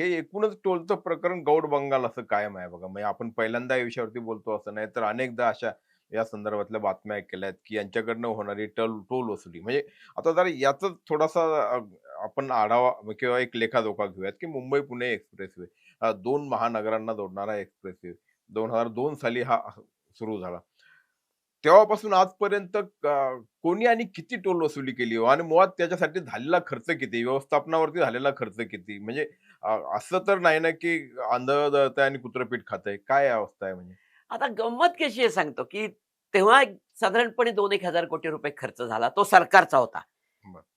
हे एकूणच टोलचं प्रकरण गौड बंगाल असं कायम आहे बघा. म्हणजे आपण पहिल्यांदा या विषयावरती बोलतो असं नाही तर अनेकदा अशा या संदर्भातल्या बातम्या ऐकल्या आहेत की यांच्याकडनं होणारी टल टोल वसुली. म्हणजे आता जर याचा थोडासा आपण आढावा किंवा एक लेखाजोखा घेऊयात की मुंबई पुणे एक्सप्रेसवे दोन महानगरांना जोडणारा एक्सप्रेसवे. दोन हजार दोन साली हा सुरू झाला. तेव्हापासून आजपर्यंत कोणी आणि किती टोल वसुली केली हो? आणि मुळात त्याच्यासाठी झालेला खर्च किती? व्यवस्थापनावरती झालेला खर्च किती? म्हणजे असं तर नाही ना की आंधळ दळतंय आणि कुत्रपीठ खातंय. काय अवस्था आहे म्हणजे? आता गंमत कशी आहे सांगतो की तेव्हा साधारणपणे दोन एक हजार कोटी रुपये खर्च झाला. तो सरकारचा होता.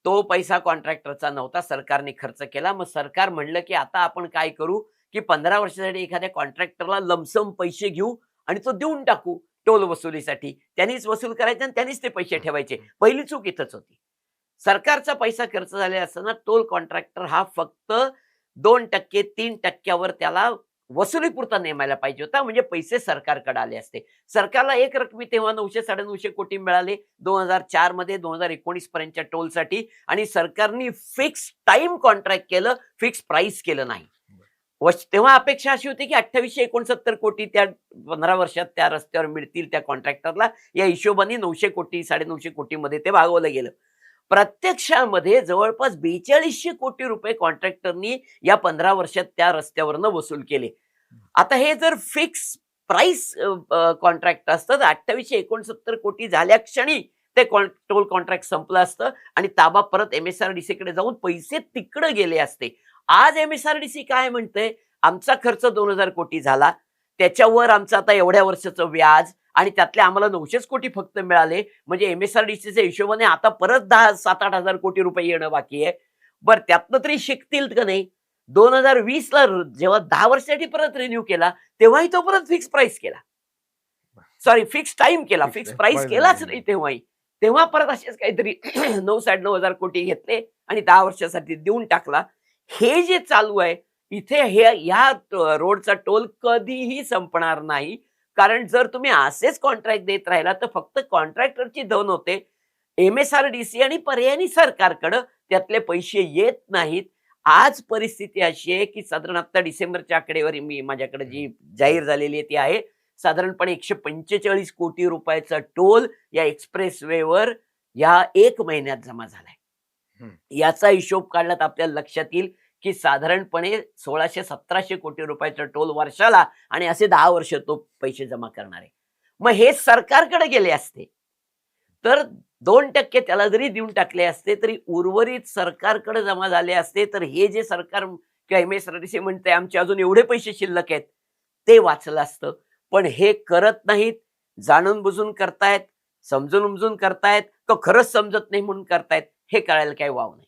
तो पैसा कॉन्ट्रॅक्टरचा नव्हता. सरकारने खर्च केला. मग सरकार म्हणलं की आता आपण काय करू की पंधरा वर्षासाठी एखाद्या कॉन्ट्रॅक्टरला लमसम पैसे घेऊ आणि तो देऊन टाकू. टोल वसुलीसाठी. त्यांनीच वसूल करायचे आणि त्यांनीच ते पैसे ठेवायचे. पहिली चूक इथंच होती. सरकारचा पैसा खर्च झाले असताना टोल कॉन्ट्रॅक्टर हा फक्त दोन टक्के तीन टक्क्यावर त्याला वसुलीपुरता नेमायला पाहिजे होता. म्हणजे पैसे सरकारकडे आले असते. सरकारला एक रकमी तेव्हा नऊशे साडेनऊशे कोटी मिळाले. दोन हजार चारमध्ये दोन हजार एकोणीस पर्यंतच्या टोलसाठी. आणि सरकारने फिक्स टाइम कॉन्ट्रॅक्ट केलं फिक्स प्राइस केलं नाही. तेव्हा अपेक्षा अशी होती की अठ्ठावीसशे एकोणसत्तर कोटी त्या पंधरा वर्षात त्या रस्त्यावर मिळतील त्या कॉन्ट्रॅक्टरला. या हिशोबाने नऊशे कोटी साडेनऊशे कोटीमध्ये ते भागवलं गेलं. प्रत्यक्षामध्ये जवळपास बेचाळीसशे कोटी रुपये कॉन्ट्रॅक्टरनी या पंधरा वर्षात त्या रस्त्यावरनं वसूल केले. आता हे जर फिक्स प्राइस कॉन्ट्रॅक्ट असतं तर अठ्ठावीसशे एकोणसत्तर कोटी झाल्या क्षणी ते टोल कॉन्ट्रॅक्ट संपलं असतं आणि ताबा परत एम एस आर डी कडे जाऊन पैसे तिकडे गेले असते. आज M S R D C काय म्हणतंय? आमचा खर्च दोन हजार कोटी झाला. त्याच्यावर आमचं आता एवढ्या वर्षाचं व्याज आणि त्यातले आम्हाला नऊशेच कोटी फक्त मिळाले. म्हणजे एम एस आर डी सीच्या हिशोबाने आता परत दहा सात आठ हजार कोटी रुपये येणं बाकी आहे. बरं त्यातनं तरी शिकतील का नाही? दोन हजार वीस ला र- जेव्हा दहा वर्षासाठी परत रिन्यू केला तेव्हाही तो परत फिक्स प्राइस केला. सॉरी फिक्स टाइम केला. फिक्स. प्राइस केलाच. नाही तेव्हाही. तेव्हा परत असेच काहीतरी नऊ साडेनऊ हजार कोटी घेतले आणि दहा वर्षासाठी देऊन टाकला. हे जे चालू आहे इथे हे ह्या रोडचा टोल कधीही संपणार नाही. कारण जर तुम्ही असेच कॉन्ट्रॅक्ट देत राहिला तर फक्त कॉन्ट्रॅक्टरची धन होते. M S R D C आणि पर्यायी सरकारकडं त्यातले पैसे येत नाहीत. आज परिस्थिती अशी आहे की साधारण आता डिसेंबरच्या आकडेवारी मी माझ्याकडे जी जाहीर झालेली आहे ती आहे साधारणपणे एकशे पंचेचाळीस कोटी रुपयाचा टोल या एक्सप्रेसवेवर या एक महिन्यात जमा झालाय. याचा हिशोब काढला तर आपल्याला लक्षात येईल की साधारणपणे सोळाशे सतराशे कोटी रुपयाचा टोल वर्षाला आणि असे दहा वर्ष तो पैसे जमा करणार. आहे मग हे सरकारकडे गेले असते. तर दोन टक्के त्याला जरी देऊन टाकले असते तरी उर्वरित सरकारकडे जमा झाले असते तर हे जे सरकार किंवा एम एस आर सी म्हणते आमचे अजून एवढे पैसे शिल्लक आहेत ते वाचलं असतं. पण हे करत नाहीत जाणून बुजून करतायत समजून उमजून करतायत का खरंच समजत नाही म्हणून करतायत हे कळायला काही वाव नाही.